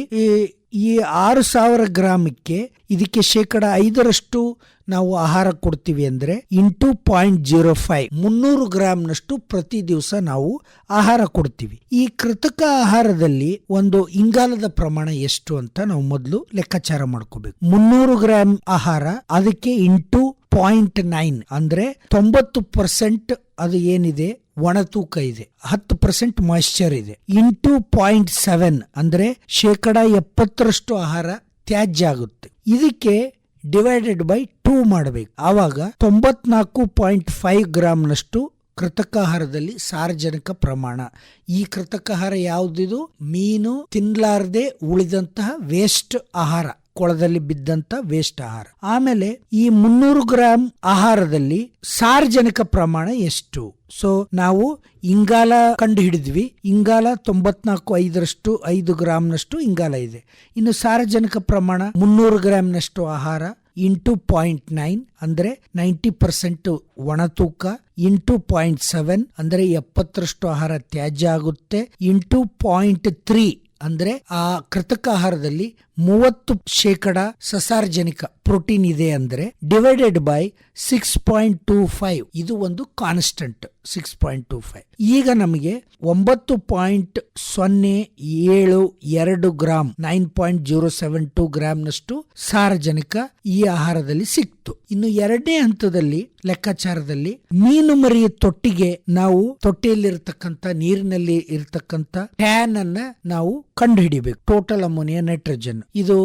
ಈ ಆರು ಸಾವಿರ ಗ್ರಾಮಕ್ಕೆ ಇದಕ್ಕೆ ಶೇಕಡ ಐದರಷ್ಟು ನಾವು ಆಹಾರ ಕೊಡ್ತೀವಿ ಅಂದ್ರೆ ಇಂಟು ಪಾಯಿಂಟ್ ಜೀರೋ ಫೈವ್, ಮುನ್ನೂರು ಗ್ರಾಮ್ನಷ್ಟು ಪ್ರತಿ ದಿವಸ ನಾವು ಆಹಾರ ಕೊಡ್ತೀವಿ. ಈ ಕೃತಕ ಆಹಾರದಲ್ಲಿ ಒಂದು ಇಂಗಾಲದ ಪ್ರಮಾಣ ಎಷ್ಟು ಅಂತ ನಾವು ಮೊದಲು ಲೆಕ್ಕಾಚಾರ ಮಾಡ್ಕೋಬೇಕು. ಮುನ್ನೂರು ಗ್ರಾಮ್ ಆಹಾರ, ಅದಕ್ಕೆ ಇಂಟು ಪಾಯಿಂಟ್ ನೈನ್ ಅಂದ್ರೆ ತೊಂಬತ್ತು ಪರ್ಸೆಂಟ್ ಅದು ಏನಿದೆ? ಒಣ ತೂಕ ಇದೆ. ಹತ್ತು ಪರ್ಸೆಂಟ್ ಮಾಯಿಶ್ಚರ್ ಇದೆ. ಇಂಟು ಪಾಯಿಂಟ್ ಸೆವೆನ್ ಅಂದ್ರೆ ಶೇಕಡ ಎಪ್ಪತ್ತರಷ್ಟು ಆಹಾರ ತ್ಯಾಜ್ಯ ಆಗುತ್ತೆ. ಇದಕ್ಕೆ ಡಿವೈಡೆಡ್ ಬೈ ಟೂ ಮಾಡಬೇಕು. ಆವಾಗ ತೊಂಬತ್ನಾಲ್ಕು ಪಾಯಿಂಟ್ ಫೈವ್ ಗ್ರಾಮ್ನಷ್ಟು ಕೃತಕ ಆಹಾರದಲ್ಲಿ ಸಾರ್ವಜನಿಕ ಪ್ರಮಾಣ. ಈ ಕೃತಕ ಆಹಾರ ಯಾವುದಿದು? ಮೀನು ತಿನ್ಲಾರ್ದೆ ಉಳಿದಂತಹ ವೇಸ್ಟ್ ಆಹಾರ, ಕೊಳದಲ್ಲಿ ಬಿದ್ದಂತ ವೇಸ್ಟ್ ಆಹಾರ. ಆಮೇಲೆ ಈ ಮುನ್ನೂರು ಗ್ರಾಂ ಆಹಾರದಲ್ಲಿ ಸಾರ್ವಜನಿಕ ಪ್ರಮಾಣ ಎಷ್ಟು? ಸೊ ನಾವು ಇಂಗಾಲ ಕಂಡು ಹಿಡಿದ್ವಿ ಇಂಗಾಲ ತೊಂಬತ್ನಾಲ್ಕು ಐದರಷ್ಟು, ಐದು ಗ್ರಾಮ್ನಷ್ಟು ಇಂಗಾಲ ಇದೆ. ಇನ್ನು ಸಾರ್ವಜನಿಕ ಪ್ರಮಾಣ ಮುನ್ನೂರು ಗ್ರಾಮ್ನಷ್ಟು ಆಹಾರ ಇಂಟು ಪಾಯಿಂಟ್ ನೈನ್ ಅಂದ್ರೆ ನೈಂಟಿ ಪರ್ಸೆಂಟ್ ಒಣ ತೂಕ ಇಂಟು ಪಾಯಿಂಟ್ ಸೆವೆನ್ ಅಂದ್ರೆ ಎಪ್ಪತ್ತರಷ್ಟು ಆಹಾರ ತ್ಯಾಜ್ಯ ಆಗುತ್ತೆ ಇಂಟು ಪಾಯಿಂಟ್ ತ್ರೀ ಅಂದ್ರೆ ಆ ಕೃತಕ ಆಹಾರದಲ್ಲಿ ಮೂವತ್ತು ಶೇಕಡ ಸಸಾರ್ಜನಿಕ ಪ್ರೋಟೀನ್ ಇದೆ ಅಂದ್ರೆ divided by six point two five ಇದು ಒಂದು constant six point two five ಈಗ ನಮಗೆ ಒಂಬತ್ತು ಪಾಯಿಂಟ್ ಸೊನ್ನೆ ಏಳು ಎರಡು gram nine point zero seven two ಗ್ರಾಮ್ನಷ್ಟು ಸಾರಜನಕ ಈ ಆಹಾರದಲ್ಲಿ ಸಿಕ್ತು. ಇನ್ನು ಎರಡನೇ ಹಂತದಲ್ಲಿ ಲೆಕ್ಕಾಚಾರದಲ್ಲಿ ಮೀನು ಮರಿಯ ತೊಟ್ಟಿಗೆ ನಾವು ತೊಟ್ಟಿಯಲ್ಲಿರ್ತಕ್ಕಂಥ, ನೀರಿನಲ್ಲಿ ಇರತಕ್ಕಂತ ಟ್ಯಾನ್ ಅನ್ನ ನಾವು ಕಂಡು ಹಿಡಿಬೇಕು ಟೋಟಲ್ ಅಮೋನಿಯಾ ನೈಟ್ರೋಜನ್ ಇದು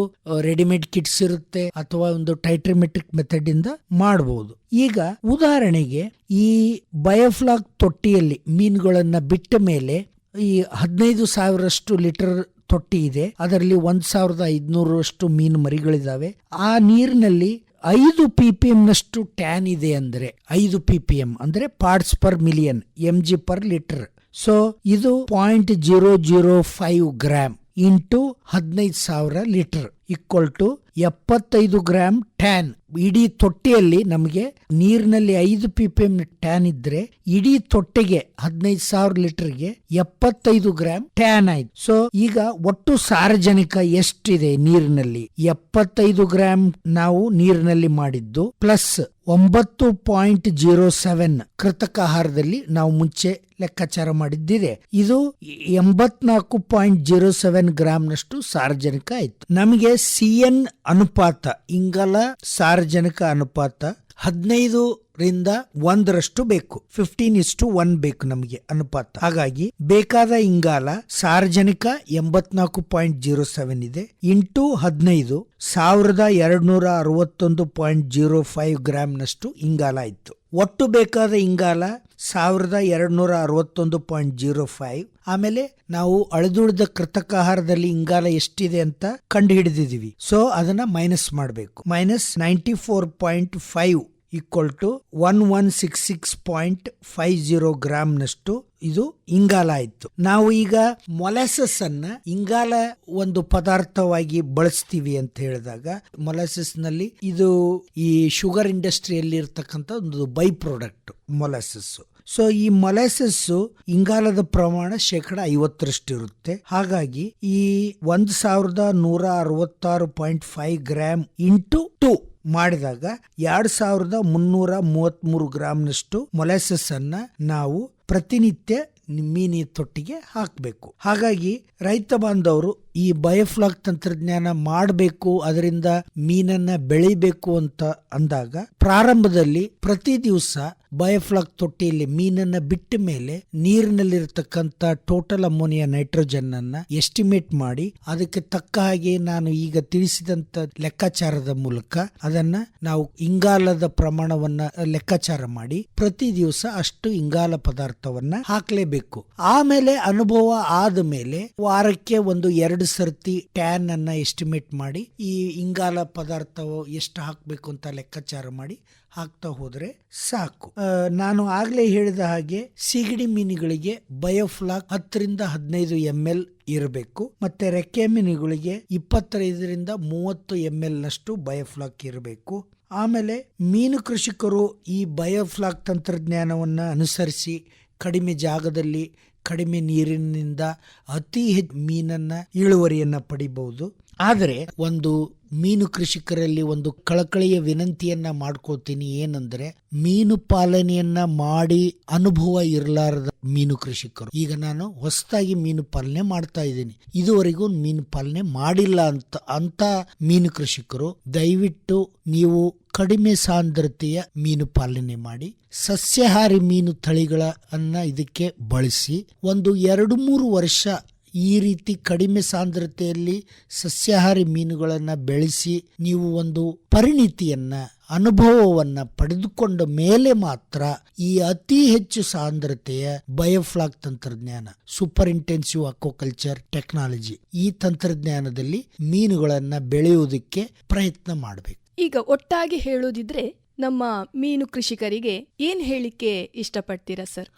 ರೆಡಿಮೇಡ್ ಕಿಟ್ಸ್ ಇರುತ್ತೆ ಅಥವಾ ಒಂದು ಟೈಟ್ರಿಮೆಟ್ರಿಕ್ ಮೆಥಡ್ ಇಂದ ಮಾಡಬಹುದು ಈಗ ಉದಾಹರಣೆಗೆ ಈ ಬಯೋಫ್ಲಾಗ್ ತೊಟ್ಟಿಯಲ್ಲಿ ಮೀನುಗಳನ್ನ ಬಿಟ್ಟ ಮೇಲೆ ಈ ಹದಿನೈದು ಸಾವಿರಷ್ಟು ಲೀಟರ್ ತೊಟ್ಟಿ ಇದೆ. ಅದರಲ್ಲಿ ಒಂದ್ ಸಾವಿರದ ಐದ್ನೂರಷ್ಟು ಮೀನು ಮರಿಗಳಿದಾವೆ. ಆ ನೀರಿನಲ್ಲಿ ಐದು ಪಿ ಪಿ ಎಂ ನಷ್ಟು ಟ್ಯಾನ್ ಇದೆ ಅಂದ್ರೆ, ಐದು ಪಿ ಪಿ ಎಂ ಅಂದ್ರೆ parts per million M G per litre. So, ಇದು point zero zero five gram into ಹದಿನೈದು ಸಾವಿರ ಲೀಟರ್ ಈಕ್ವಲ್ ಟು ಎಪ್ಪತ್ತೈದು ಗ್ರಾಮ್ ಟ್ಯಾನ್. ಇಡೀ ತೊಟ್ಟಿಯಲ್ಲಿ ನಮಗೆ ನೀರಿನಲ್ಲಿ ಐದು ಪಿ ಪಿ ಎಂ ಟ್ಯಾನ್ ಇದ್ರೆ ಇಡೀ ತೊಟ್ಟೆಗೆ ಹದಿನೈದು ಸಾವಿರ ಲೀಟರ್ಗೆ ಎಪ್ಪತ್ತೈದು ಗ್ರಾಮ್ ಟ್ಯಾನ್ ಆಯ್ತು. ಸೊ ಈಗ ಒಟ್ಟು ಸಾರ್ವಜನಿಕ ಎಷ್ಟಿದೆ ನೀರಿನಲ್ಲಿ? ಎಪ್ಪತ್ತೈದು ಗ್ರಾಮ್ ನಾವು ನೀರಿನಲ್ಲಿ ಮಾಡಿದ್ದು, ಪ್ಲಸ್ ಒಂಬತ್ತು ಪಾಯಿಂಟ್ ಜೀರೋ ಸೆವೆನ್ ಕೃತಕ ಆಹಾರದಲ್ಲಿ ನಾವು ಮುಂಚೆ ಲೆಕ್ಕಾಚಾರ ಮಾಡಿದ್ದಿದೆ. ಇದು ಎಂಬತ್ನಾಲ್ಕು ಪಾಯಿಂಟ್ ಜೀರೋ ಸೆವೆನ್ ಗ್ರಾಮ್ನಷ್ಟು ಸಾರ್ವಜನಿಕ ಆಯ್ತು. ನಮಗೆ ಸಿ ಎನ್ ಅನುಪಾತ, ಇಂಗಾಲ ಸಾರ್ವಜನಿಕ ಅನುಪಾತ ಹದಿನೈದು ರಿಂದ ಒಂದರಷ್ಟು ಬೇಕು. ಫಿಫ್ಟೀನ್ ಇಸ್ಟು ಒನ್ ಬೇಕು ನಮಗೆ ಅನುಪಾತ. ಹಾಗಾಗಿ ಬೇಕಾದ ಇಂಗಾಲ ಸಾರ್ವಜನಿಕ ಎಂಬತ್ನಾಲ್ಕು ಪಾಯಿಂಟ್ ಜೀರೋ ಸೆವೆನ್ ಇದೆ. ಇಂಟು ಹದಿನೈದು ಸಾವಿರದ ಎರಡ್ನೂರ ಅರವತ್ತೊಂದು ಪಾಯಿಂಟ್ ಜೀರೋ ಫೈವ್ ಗ್ರಾಮ್ನಷ್ಟು ಇಂಗಾಲ ಇತ್ತು ಒಟ್ಟು ಬೇಕಾದ ಇಂಗಾಲ ಸಾವಿರದ ಎರಡ್ನೂರ ಅರವತ್ತೊಂದು ಪಾಯಿಂಟ್ ಜೀರೋ ಫೈವ್. ಆಮೇಲೆ ನಾವು ಅಳಿದುಳಿದ ಕೃತಕ ಆಹಾರದಲ್ಲಿ ಇಂಗಾಲ ಎಷ್ಟಿದೆ ಅಂತ ಕಂಡು ಹಿಡಿದಿದೀವಿ ಸೊ ಅದನ್ನ ಮೈನಸ್ ಮಾಡಬೇಕು. Minus ninety four point five equal to one one six six point five zero ಗ್ರಾಮ್ನಷ್ಟು ಇದು ಇಂಗಾಲ ಆಯಿತು. ನಾವು ಈಗ ಮೊಲಾಸಸ್ ಅನ್ನ ಇಂಗಾಲ ಒಂದು ಪದಾರ್ಥವಾಗಿ ಬಳಸ್ತೀವಿ ಅಂತ ಹೇಳಿದಾಗ ಮೊಲಾಸಸ್ನಲ್ಲಿ ಇದು ಈ ಶುಗರ್ ಇಂಡಸ್ಟ್ರಿಯಲ್ಲಿ ಇರ್ತಕ್ಕಂಥ ಒಂದು ಬೈ ಪ್ರಾಡಕ್ಟ್ ಮೊಲಾಸಸ್ ಸೊ ಈ ಮೊಲಾಸಸ್ ಇಂಗಾಲದ ಪ್ರಮಾಣ ಶೇಕಡ ಐವತ್ತರಷ್ಟು ಇರುತ್ತೆ ಹಾಗಾಗಿ ಈ ಒಂದ್ ಸಾವಿರದ ನೂರ ಅರವತ್ತಾರು point five gram into two ಮಾಡಿದಾಗ ಎರಡು ಸಾವಿರದ ಮುನ್ನೂರ ಮೂವತ್ತ್ ಮೂರು ಗ್ರಾಮ್ನಷ್ಟು ಮೊಲಾಸಸ್ ಅನ್ನ ನಾವು ಪ್ರತಿನಿತ್ಯ ಮೀನಿ ತೊಟ್ಟಿಗೆ ಹಾಕಬೇಕು. ಹಾಗಾಗಿ ರೈತ ಬಾಂಧವರು ಈ ಬಯೋಫ್ಲಾಗ್ ತಂತ್ರಜ್ಞಾನ ಮಾಡಬೇಕು, ಅದರಿಂದ ಮೀನನ್ನ ಬೆಳಿಬೇಕು ಅಂತ ಅಂದಾಗ, ಪ್ರಾರಂಭದಲ್ಲಿ ಪ್ರತಿ ದಿವಸ ಬಯೋಫ್ಲಾಗ್ ತೊಟ್ಟಿಯಲ್ಲಿ ಮೀನನ್ನ ಬಿಟ್ಟ ಮೇಲೆ ನೀರಿನಲ್ಲಿರತಕ್ಕಂಥ ಟೋಟಲ್ ಅಮೋನಿಯಾ ನೈಟ್ರೋಜನ್ ಅನ್ನ ಎಸ್ಟಿಮೇಟ್ ಮಾಡಿ, ಅದಕ್ಕೆ ತಕ್ಕ ಹಾಗೆ ನಾನು ಈಗ ತಿಳಿಸಿದಂತ ಲೆಕ್ಕಾಚಾರದ ಮೂಲಕ ಅದನ್ನ ನಾವು ಇಂಗಾಲದ ಪ್ರಮಾಣವನ್ನ ಲೆಕ್ಕಾಚಾರ ಮಾಡಿ, ಪ್ರತಿ ದಿವಸ ಅಷ್ಟು ಇಂಗಾಲ ಪದಾರ್ಥವನ್ನ ಹಾಕ್ಲೇಬೇಕು. ಆಮೇಲೆ ಅನುಭವ ಆದ ಮೇಲೆ ವಾರಕ್ಕೆ ಒಂದು ಎರಡು ಎರಡು ಸರ್ತಿ ಟ್ಯಾನ್ ಅನ್ನ ಎಸ್ಟಿಮೇಟ್ ಮಾಡಿ, ಈ ಇಂಗಾಲ ಪದಾರ್ಥವು ಎಷ್ಟು ಹಾಕಬೇಕು ಅಂತ ಲೆಕ್ಕಾಚಾರ ಮಾಡಿ ಹಾಕ್ತಾ ಹೋದ್ರೆ ಸಾಕು. ನಾನು ಆಗ್ಲೇ ಹೇಳಿದ ಹಾಗೆ ಸಿಗಡಿ ಮೀನುಗಳಿಗೆ ಬಯೋಫ್ಲಾಕ್ ಹತ್ತರಿಂದ ಹದಿನೈದು ಎಂ ಎಲ್ ಇರಬೇಕು, ಮತ್ತೆ ರೆಕ್ಕೆ ಮೀನುಗಳಿಗೆ ಇಪ್ಪತ್ತೈದರಿಂದ ಮೂವತ್ತು ಎಂ ಎಲ್ ನಷ್ಟು ಬಯೋಫ್ಲಾಕ್ ಇರಬೇಕು. ಆಮೇಲೆ ಮೀನು ಕೃಷಿಕರು ಈ ಬಯೋಫ್ಲಾಕ್ ತಂತ್ರಜ್ಞಾನವನ್ನ ಅನುಸರಿಸಿ ಕಡಿಮೆ ಜಾಗದಲ್ಲಿ ಕಡಿಮೆ ನೀರಿನಿಂದ ಅತಿ ಹೆಚ್ಚು ಮೀನನ್ನ ಇಳುವರಿಯನ್ನು ಪಡಿಬಹುದು. ಆದರೆ ಒಂದು ಮೀನು ಕೃಷಿಕರಲ್ಲಿ ಒಂದು ಕಳಕಳಿಯ ವಿನಂತಿಯನ್ನ ಮಾಡ್ಕೋತೀನಿ ಏನಂದ್ರೆ, ಮೀನು ಪಾಲನೆಯನ್ನ ಮಾಡಿ ಅನುಭವ ಇರಲಾರದ ಮೀನು ಕೃಷಿಕರು. ಈಗ ನಾನು ಹೊಸದಾಗಿ ಮೀನು ಪಾಲನೆ ಮಾಡ್ತಾ ಇದ್ದೀನಿ. ಇದುವರೆಗೂ ಮೀನು ಪಾಲನೆ ಮಾಡಿಲ್ಲ ಅಂತ ಅಂತ ಮೀನು ಕೃಷಿಕರು, ದಯವಿಟ್ಟು ನೀವು ಕಡಿಮೆ ಸಾಂದ್ರತೆಯ ಮೀನು ಪಾಲನೆ ಮಾಡಿ, ಸಸ್ಯಾಹಾರಿ ಮೀನು ತಳಿಗಳನ್ನ ಇದಕ್ಕೆ ಬಳಸಿ, ಒಂದು ಎರಡು ಮೂರು ವರ್ಷ ಈ ರೀತಿ ಕಡಿಮೆ ಸಾಂದ್ರತೆಯಲ್ಲಿ ಸಸ್ಯಾಹಾರಿ ಮೀನುಗಳನ್ನು ಬೆಳೆಸಿ ನೀವು ಒಂದು ಪರಿಣಿತಿಯನ್ನ ಅನುಭವವನ್ನ ಪಡೆದುಕೊಂಡ ಮೇಲೆ ಮಾತ್ರ ಈ ಅತಿ ಹೆಚ್ಚು ಸಾಂದ್ರತೆಯ ಬಯೋಫ್ಲಾಕ್ ತಂತ್ರಜ್ಞಾನ ಸೂಪರ್ ಇಂಟೆನ್ಸಿವ್ ಅಕ್ವಾಕಲ್ಚರ್ ಟೆಕ್ನಾಲಜಿ ಈ ತಂತ್ರಜ್ಞಾನದಲ್ಲಿ ಮೀನುಗಳನ್ನ ಬೆಳೆಯುವುದಕ್ಕೆ ಪ್ರಯತ್ನ ಮಾಡಬೇಕು. ಈಗ ಒಟ್ಟಾಗಿ ಹೇಳೋದಿದ್ರೆ ನಮ್ಮ ಮೀನು ಕೃಷಿಕರಿಗೆ ಏನ್ ಹೇಳಿಕೆ ಇಷ್ಟಪಡ್ತೀರಾ ಸರ್?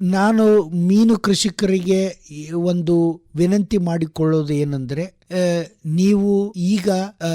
ನಾನು ಮೀನು ಕೃಷಿಕರಿಗೆ ಒಂದು ವಿನಂತಿ ಮಾಡಿಕೊಳ್ಳೋದು ಏನಂದ್ರೆ ನೀವು ಈಗ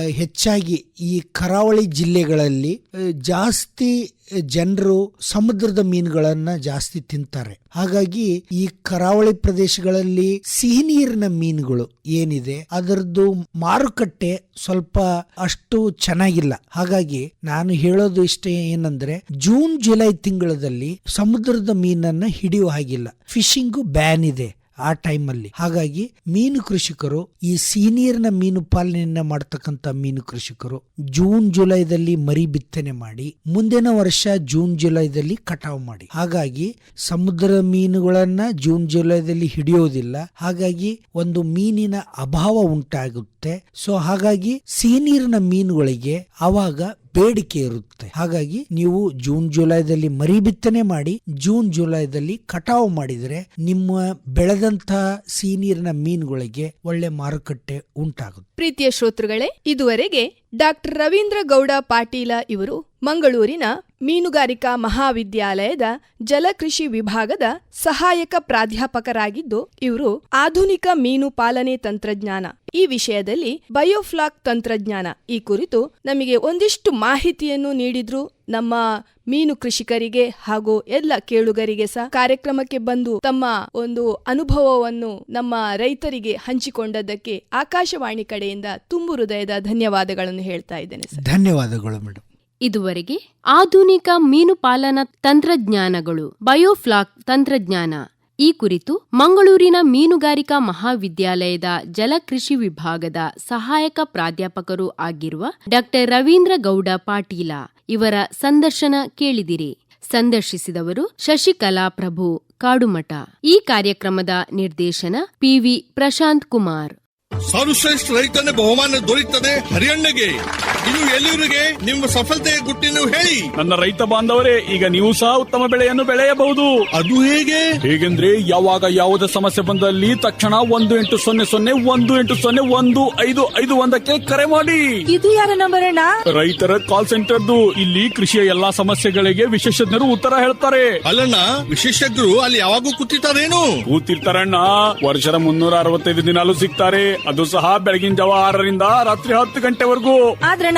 ಹೆಚ್ಚಾಗಿ ಈ ಕರಾವಳಿ ಜಿಲ್ಲೆಗಳಲ್ಲಿ ಜಾಸ್ತಿ ಜನರು ಸಮುದ್ರದ ಮೀನುಗಳನ್ನ ಜಾಸ್ತಿ ತಿಂತಾರೆ. ಹಾಗಾಗಿ ಈ ಕರಾವಳಿ ಪ್ರದೇಶಗಳಲ್ಲಿ ಸಿಹಿ ನೀರಿನ ಮೀನುಗಳು ಏನಿದೆ, ಅದರದ್ದು ಮಾರುಕಟ್ಟೆ ಸ್ವಲ್ಪ ಅಷ್ಟು ಚೆನ್ನಾಗಿಲ್ಲ. ಹಾಗಾಗಿ ನಾನು ಹೇಳೋದು ಇಷ್ಟ ಏನಂದ್ರೆ, ಜೂನ್, ಜುಲೈ ತಿಂಗಳಲ್ಲಿ ಸಮುದ್ರದ ಮೀನನ್ನ ಹಿಡಿಯುವ ಹಾಗಿಲ್ಲ. ಫಿಶಿಂಗು ಬ್ಯಾನ್ ಇದೆ. ಆ ಟೈಮಲ್ಲಿ. ಹಾಗಾಗಿ ಮೀನು ಕೃಷಿಕರು, ಈ ಸೀನಿಯರ್ನ ಮೀನು ಪಾಲನೆಯನ್ನ ಮಾಡ್ತಕ್ಕಂಥ ಮೀನು ಕೃಷಿಕರು, ಜೂನ್ ಜುಲೈದಲ್ಲಿ ಮರಿ ಬಿತ್ತನೆ ಮಾಡಿ, ಮುಂದಿನ ವರ್ಷ ಜೂನ್ ಜುಲೈದಲ್ಲಿ ಕಟಾವು ಮಾಡಿ. ಹಾಗಾಗಿ ಸಮುದ್ರ ಮೀನುಗಳನ್ನ ಜೂನ್ ಜುಲೈದಲ್ಲಿ ಹಿಡಿಯೋದಿಲ್ಲ. ಹಾಗಾಗಿ ಒಂದು ಮೀನಿನ ಅಭಾವ ಉಂಟಾಗುತ್ತೆ. ಸೊ ಹಾಗಾಗಿ ಸೀನಿಯರ್ನ ಮೀನುಗಳಿಗೆ ಅವಾಗ ಬೇಡಿಕೆ ಇರುತ್ತೆ. ಹಾಗಾಗಿ ನೀವು ಜೂನ್, ಜುಲೈದಲ್ಲಿ ಮರಿ ಬಿತ್ತನೆ ಮಾಡಿ, ಜೂನ್, ಜುಲೈದಲ್ಲಿ ಕಟಾವು ಮಾಡಿದರೆ ನಿಮ್ಮ ಬೆಳೆದಂತಹ ಸೀನಿಯರ್ನ ಮೀನುಗಳಿಗೆ ಒಳ್ಳೆ ಮಾರುಕಟ್ಟೆ ಉಂಟಾಗುತ್ತೆ. ಪ್ರೀತಿಯ ಶ್ರೋತೃಗಳೇ, ಇದುವರೆಗೆ ಡಾಕ್ಟರ್ ರವೀಂದ್ರ ಗೌಡ ಪಾಟೀಲ ಇವರು ಮಂಗಳೂರಿನ ಮೀನುಗಾರಿಕಾ ಮಹಾವಿದ್ಯಾಲಯದ ಜಲಕೃಷಿ ವಿಭಾಗದ ಸಹಾಯಕ ಪ್ರಾಧ್ಯಾಪಕರಾಗಿದ್ದು ಇವರು ಆಧುನಿಕ ಮೀನು ಪಾಲನೆ ತಂತ್ರಜ್ಞಾನ. ಈ ವಿಷಯದಲ್ಲಿ ಬಯೋಫ್ಲಾಕ್ ತಂತ್ರಜ್ಞಾನ. ಈ ಕುರಿತು ನಮಗೆ ಒಂದಿಷ್ಟು ಮಾಹಿತಿಯನ್ನು ನೀಡಿದ್ರು ನಮ್ಮ ಮೀನು ಕೃಷಿಕರಿಗೆ ಹಾಗೂ ಎಲ್ಲ ಕೇಳುಗರಿಗೆ ಸಹ. ಕಾರ್ಯಕ್ರಮಕ್ಕೆ ಬಂದು ತಮ್ಮ ಒಂದು ಅನುಭವವನ್ನು ನಮ್ಮ ರೈತರಿಗೆ ಹಂಚಿಕೊಂಡದ್ದಕ್ಕೆ ಆಕಾಶವಾಣಿ ಕಡೆಯಿಂದ ತುಂಬು ಹೃದಯದ ಧನ್ಯವಾದಗಳನ್ನು ಹೇಳ್ತಾ ಇದ್ದೇನೆ ಧನ್ಯವಾದಗಳು ಮೇಡಮ್ ಇದುವರೆಗೆ ಆಧುನಿಕ ಮೀನು ಪಾಲನಾ ತಂತ್ರಜ್ಞಾನಗಳು ಬಯೋಫ್ಲಾಕ್ ತಂತ್ರಜ್ಞಾನ. ಈ ಕುರಿತು ಮಂಗಳೂರಿನ ಮೀನುಗಾರಿಕಾ ಮಹಾವಿದ್ಯಾಲಯದ ಜಲಕೃಷಿ ವಿಭಾಗದ ಸಹಾಯಕ ಪ್ರಾಧ್ಯಾಪಕರು ಆಗಿರುವ ಡಾಕ್ಟರ್ ರವೀಂದ್ರ ಗೌಡ ಪಾಟೀಲ ಇವರ ಸಂದರ್ಶನ ಕೇಳಿದಿರಿ. ಸಂದರ್ಶಿಸಿದವರು ಶಶಿಕಲಾ ಪ್ರಭು ಕಾಡುಮಠ. ಈ ಕಾರ್ಯಕ್ರಮದ ನಿರ್ದೇಶನ ಪಿವಿ ಪ್ರಶಾಂತ್ ಕುಮಾರ್. ಸರ್ವಶ್ರೇಷ್ಠ ರೈತನ ಬಹುಮಾನ ದೊರೆಯುತ್ತದೆ ಹರಿಯಣ್ಣಗೆ ಇನ್ನು ಎಲ್ಲಿವರಿಗೆ? ನಿಮ್ಮ ಸಫಲತೆಯ ಗುಟ್ಟಿನ ಹೇಳಿ. ನನ್ನ ರೈತ ಬಾಂಧವರೇ ಈಗ ನೀವು ಸಹ ಉತ್ತಮ ಬೆಳೆಯನ್ನು ಬೆಳೆಯಬಹುದು. ಅದು ಹೇಗೆ? ಹೇಗೆಂದ್ರೆ ಯಾವಾಗ ಯಾವುದೇ ಸಮಸ್ಯೆ ಬಂದಲ್ಲಿ ತಕ್ಷಣ ಒಂದು ಎಂಟು ಸೊನ್ನೆ ಸೊನ್ನೆ ಒಂದು ಎಂಟು ಸೊನ್ನೆ ಒಂದು ಐದು ಐದು ಒಂದಕ್ಕೆ ಕರೆ ಮಾಡಿ. ಇದು ಯಾರ ನಂಬರ್ ಅಣ್ಣ? ರೈತರ ಕಾಲ್ ಸೆಂಟರ್ದು ಇಲ್ಲಿ ಕೃಷಿಯ ಎಲ್ಲಾ ಸಮಸ್ಯೆಗಳಿಗೆ ವಿಶೇಷಜ್ಞರು ಉತ್ತರ ಹೇಳ್ತಾರೆ. ಅಲ್ಲಣ್ಣ ವಿಶೇಷಜ್ಞರು ಅಲ್ಲಿ ಯಾವಾಗೂ ಕೂತಿರ್ತಾರೇನು? ಕೂತಿರ್ತಾರಣ್ಣ ವರ್ಷದ ಮುನ್ನೂರ ಅರವತ್ತೈದು ದಿನಾಲು ಸಿಗ್ತಾರೆ. ಅದು ಸಹ ಬೆಳಗಿನ ಜಾವ ಆರರಿಂದ ರಾತ್ರಿ ಹತ್ತು ಗಂಟೆವರೆಗೂ. ಆದ್ರಣ್ಣ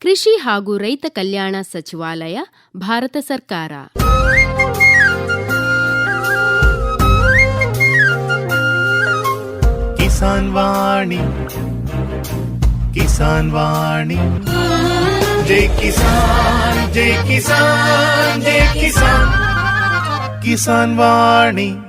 ಕೃಷಿ ಹಾಗೂ ರೈತ ಕಲ್ಯಾಣ ಸಚಿವಾಲಯ, ಭಾರತ ಸರ್ಕಾರ. ಕಿಸಾನ್ ವಾಣಿ ಕಿಸಾನ್ ವಾಣಿ. ಜೈ ಕಿಸಾನ್ ಜೈ ಕಿಸಾನ್ ಜೈ ಕಿಸಾನ್. ಕಿಸಾನ್ ವಾಣಿ.